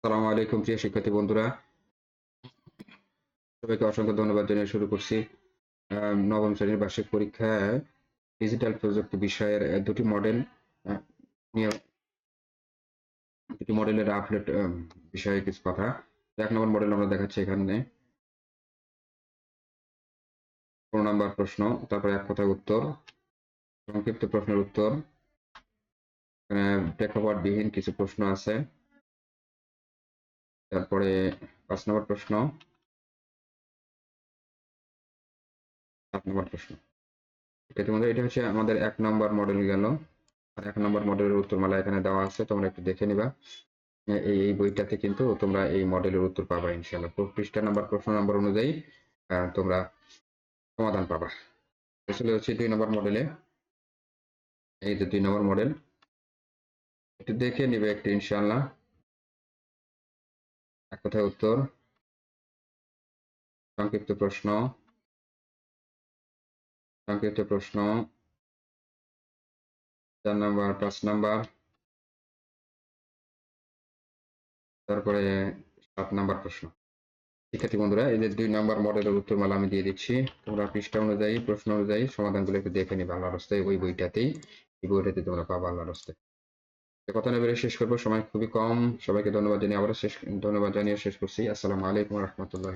আসসালামু আলাইকুম, প্রিয় শিক্ষার্থী বন্ধুরা। সবাইকে অসংখ্য ধন্যবাদ জানিয়ে শুরু করছি। নবম শ্রেণির বার্ষিক পরীক্ষায় ডিজিটাল প্রযুক্তি বিষয়ের দুটি মডেল দুটি মডেলের আপডেট বিষয়ে কিছু কথা। এক নম্বর মডেল আমরা দেখাচ্ছি এখানে। পনেরো নম্বর প্রশ্ন, তারপরে এক কথায় উত্তর, সংক্ষিপ্ত প্রশ্নের উত্তর। প্রেক্ষাপটবিহীন কিছু প্রশ্ন আছে। তারপরে পাঁচ নম্বর প্রশ্ন। সাত নম্বর প্রশ্ন। ইতিমধ্যে এটা হচ্ছে আমাদের এক নম্বর মডেল গেল। আর এক নম্বর মডেলের উত্তরমালা এখানে দেওয়া আছে, তোমরা একটু দেখে নিবা। এই এই বইটাতে কিন্তু তোমরা এই মডেলের উত্তর পাবা ইনশাআল্লাহ। প্র- পৃষ্ঠা নাম্বার, প্রশ্ন নাম্বার অনুযায়ী তোমরা সমাধান পাবা। আসলে হচ্ছে দুই নম্বর মডেলে এই যে দুই নম্বর মডেল একটু দেখে নিবে একটু ইনশাআল্লাহ। এক কথায় উত্তর। সংক্ষিপ্ত প্রশ্ন। সংক্ষিপ্ত প্রশ্ন। চার নাম্বার, পাঁচ নাম্বার। তারপরে সাত নাম্বার প্রশ্ন। শিক্ষার্থী বন্ধুরা, এই যে দুই নাম্বার মডেলের উত্তরমালা আমি দিয়ে দিচ্ছি। তোমরা পৃষ্ঠা অনুযায়ী, প্রশ্ন অনুযায়ী সমাধানগুলো একটু দেখে নিবে আল্লাহর রাস্তায় ওই বইটাতেই। এই বইটাতে তোমরা পাবা আল্লাহর রাস্তায়। কথা না বেড়ে শেষ করব। সময় খুবই কম। সবাইকে ধন্যবাদ জানিয়ে আবার শেষ ধন্যবাদ জানিয়ে শেষ করছি। আসসালামু আলাইকুম রহমতুল্লাহ